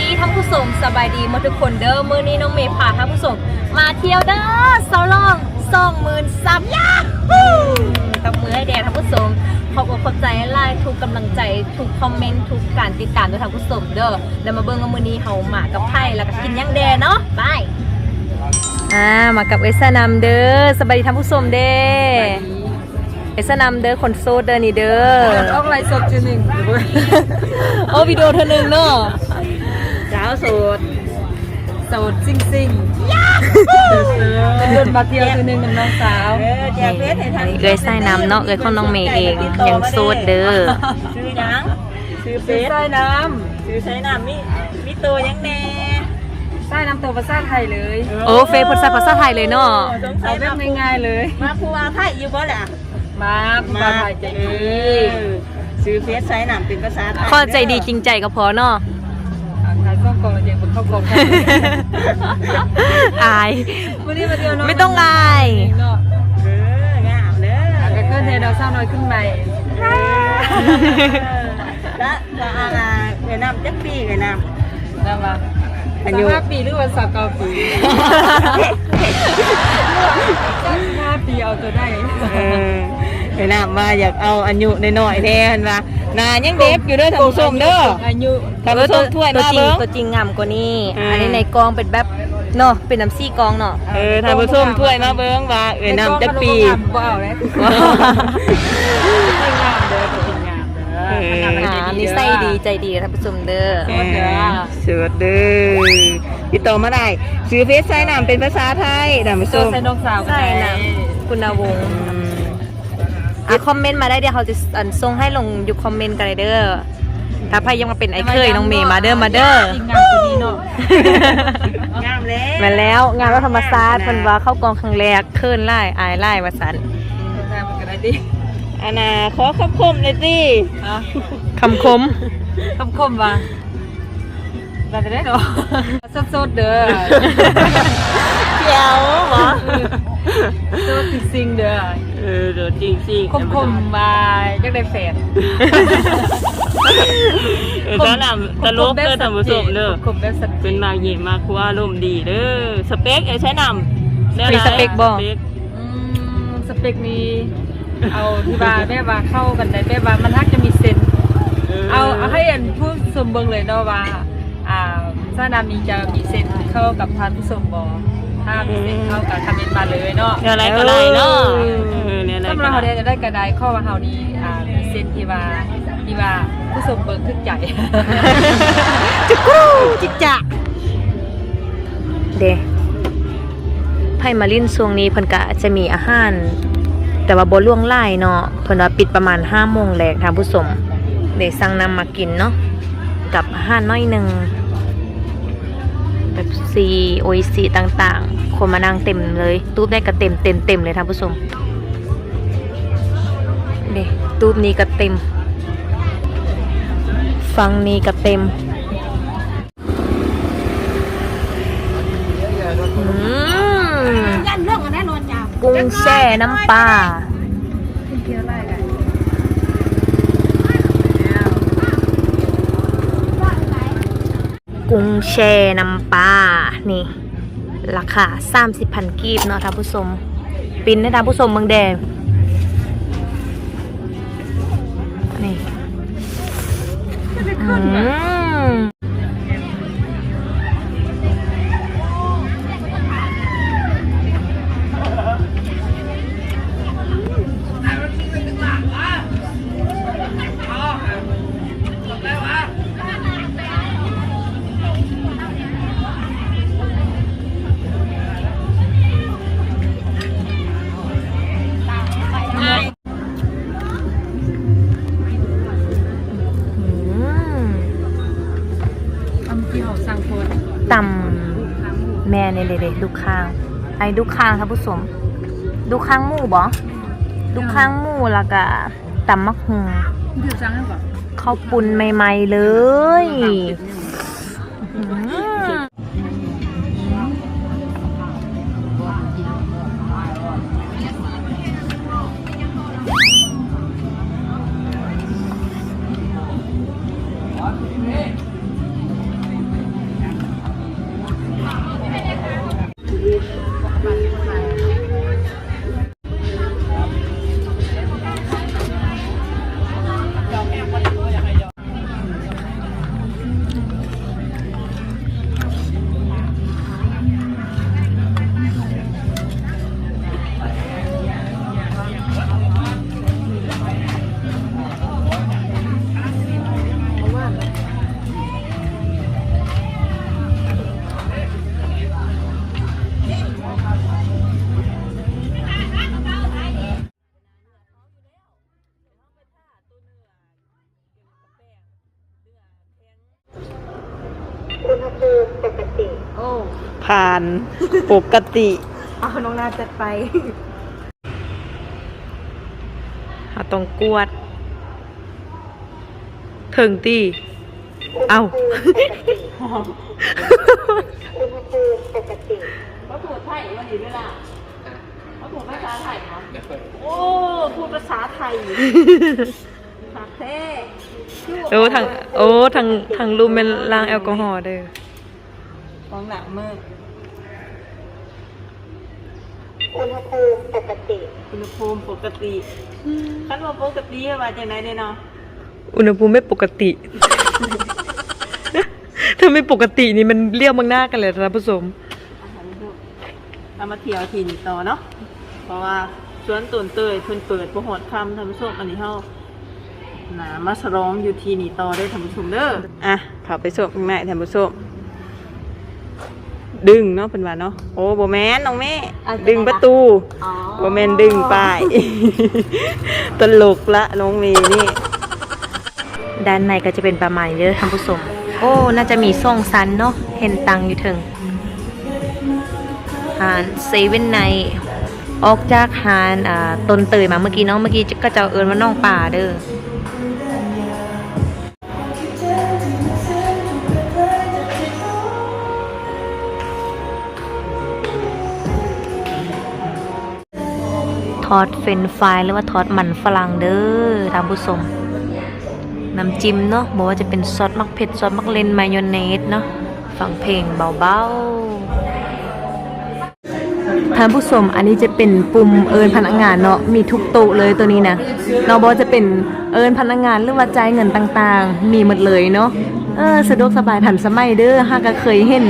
ดีท่านผู้ชมสบายดีหมดทุกคนเด้อมื้อนี้น้องเมย์พาท่านผู้ชมมาเที่ยวเด้อเซาลองสองหมื่นซับยาฮู้ตบมือให้แด่ท่านผู้ชมขอบอกขอบใจหลายทุกกำลังใจทุกคอมเมนต์ทุกการติดตามด้วยท่านผู้ชมเด้อแล้วมาเบิ่งว่ามื้อนี้เฮามากับไผ่แล้วก็กินหยังแดเนาะบายอ่ามากับเอสนำเด้อสบายดีท่านผู้ชมเด้เอสนำเด้อคนโซดเด้อนี่เด้อออกไลฟ์สดจุหนึ่งโอ้วิดีโอเธอหนึ่งเนาะสาวโสดโสดซิ่งซิ่งเป็นเดินมาเที่ยวจุหนึ่งกับน้องสาวเออแจกเพชรให้ทันเอ้ยไส้น้ำเนาะเอ้ยของน้องเมย์เองยังโซดเด้อซื้อหยังซื้อเพซื้อชรไส้น้ซื้อใช้น้ำมีมีตัวยังแน่ำไส้น้ำตัวภาษาไทยเลย โอ้เฟย์พูดภาษาไทยเลยเนาะสงสัเอายแบมาบง่ายๆเลย มาผู้ว่าไทยอยู่บ่แหละมาภาษาไทยใจเอดีอซื้อเพชรใช้น้ำเป็นภาษาไทยข้อใจดีจริงใจก็พอเนาะขายข้าวกล่องอย่างบนข้าวกล่องอาย วันนี้มาเที่ยวน้องไม่ต้องอาย เนาะเอองามเด้อก็ขึ้นเทเราสร้างน้อยขึ้นใหม่ละละอะไรเงินน้ำจักปีเงินน้นะมาอายุสามห้าปีหรือว่าสามเก้าปีสามห้าปีเอาตัวได้ำเออเงินน้ำมาอยากเอาอายุน้อยๆแทนว่า นายังเด็กอยู่เด้อท่านผู้ชมเด้ออายุท่านผู้ชมถ้วยตัวมาจริงเบิ่ง ตัวจริงงามกว่านี้อืม อันนี้ในกองเป็นแบบเนาะเป็นน้ำซี่กองเนาะเออท่านผู้ชมถ้วยมาเบิ่งว่าเงินน้ำจักปี บ่เอาเลยเป็นงามเด้อเป็นงามเด้ออ่านิสัยดีใจดีท่านผู้ชมเด้อเออสวัสดีติดต่อมาได้ซื้อเฟซไซน์นำเป็นภาษาไทยท่านผู้ชโซ่มใส่น้องสาวใช่นะคุณวงศ์ อะคอมเมนต์มาได้เดี๋ยวเขาจะอันส่งให้ลงอยู่คอมเมนต์กันเลยเด้อถ้าใครยังมาเป็นไอ้เคยน้องเมย์มาเด้อมาเด้อ จริงงามตัวนี้เนาะงามแล้วมาแล้วงานวัฒนธรรมศาสตร์เพิ่นว่าเข้ากองครั้งแรกเคินไล่อายไล่ว่าสันงามกันได้ดิอันน่ะขอคำคมเลยสิอะคำคมคำคมว่าเราจะได้เนาะสดๆเด้อ เขียวหรอสดจริงๆเด้อเออเดี๋ยวจริงสิคมคมๆมาอยากได้แฟนเออตอนนั้นตลกเด้อท่านผู้ชมเด้อคมแบบสัตว์เป็นมากเย่มากคัวอารมณ์ดีเด้อสเปคไอ้ใช้นำด้อมีสเปคบ่สเปคอืมสเปคนี้ เอาที่ว่าแม่ว่าเข้ากันได้แม่ว่ามันทักจะมีเซนเอาเอาให้อันผู้ชมเบิ่งเลยเนาะว่า อ่าสานามีจะมีเซนเข้ากับทานผู้ชมบ่ ถ้ามีเซนเข้ากับคอมเมนต์มาเลยเนาะเดี๋ยวอะไรก็ได้เนาะเออเนี่ยอะไรสำหก็รับเขาได้ ได้จะได้กระไดข้อว่าเฮานี้อ่ามีเซนที่ว่าที่ว่าผู้ชมเบิ่งทึกใจ จุกรูจิกจะเดไพ่มาลินช่วงนี้เพิ่นก็จะมีอาหาร แต่ว่าบ่ล่วงไล่เนาะเพิ่นว่าปิดประมาณ5โมงแลกท่านผู้ชมเดี๋ยวสั่งนำมากินเนาะกับอาหารน้อยหนึง แบบซีโออิซีต่างๆ คนมานั่งเต็มเลย ตู้ได้ก็เต็มเต็มเต็มเลยท่านผู้ชมเด้ตู้นี้ก็เต็ม ฟังนี้ก็เต็มอืมยันเรื่องกันแน่นอนจ้ากุ้งแช่น้ำปลา เกี่ยวอะไรกัน กุ้งแช่น้ำปลา นี่ ราคาสามสิบพันกีบเนาะท่านผู้ชม ปิ้นให้ท่านผู้ชมเมืองแดง นี่อืม นี่ยเลยๆดูข้างไอ้ดูข้างท่านผู้ชมดูข้างหมูบ่ดูข้างหมูแล้วก็ตำมักหุงข้าวปุ้นใหม่ๆเลย ผ่าน ปกติ เอาน้องนาจัดไปเราต้องกวด ถึงตีเอาเขาถูกไทยวันนี้ด้วยล่ะเขาถูกภาษาไทยเนาะโอ้พูดภาษาไทยคาเฟ่โอ้ทางโอ้ทางทางรูมเป็นล้างแอลกอฮอล์เด้อ ฟองหนักมืออุณหภูมิปกติอุณหภูมิปกติคันว่าปกติว่าจังไดเนี่ยเนาะอุณหภูมิไม่ปกติ ถ้าไม่ปกตินี่มันเรียกมังหน้ากันเลยท่านผู้ชมอาหารลูกเอามาเที่ยวทีนี่ต่อเนาะ เพราะว่าสวนตุนเตยเพิ่นเปิดบ่ฮอดค่ำท่านผู้ชมอันนี้เฮาหนามาสร้องอยู่ที่นี่ต่อได้ท่านผู้ชมเด้อ อะเข้าไปชมข้างในท่านผู้ชม ดึงเนาะเพิ่นว่าเนาะโอ้บ่แม่นน้องแม่เอาจังได๋ดึงประตูอ๋อบ่แม่นดึงป้าย ตลกละน้องเมย์นี่ ด้านในก็จะเป็นประมาณนี้เด้อท่านผู้ชมโอ้ น่าจะมีส่องซันเนาะเห็นตังอยู่ถึงหานเซเว่นไนออกจากหานอ่าตนเตยมาเมื่อกี้เนาะเมื่อกี้ก็จะเอิญว่าน้องป่าเด้อ อดเฟรนฟรายหรือว่าทอดมันฝรั่งเด้อท่านผู้ชมน้ำจิ้มเนาะบอกว่าจะเป็นซอสมักเผ็ดซอสมักเลนมายองเนสเนาะฟังเพลงเบาๆท่านผู้ชมอันนี้จะเป็นปุ่มเอิญพนักงานเนาะมีทุกโต๊ะเลยตัวนี้นะเนาะบอกจะเป็นเอิญพนักงานหรือว่าจ่ายเงินต่างๆ มีหมดเลยเนาะเออสะดวกสบายทันสมัยเด้อฮาก็เคยเห็น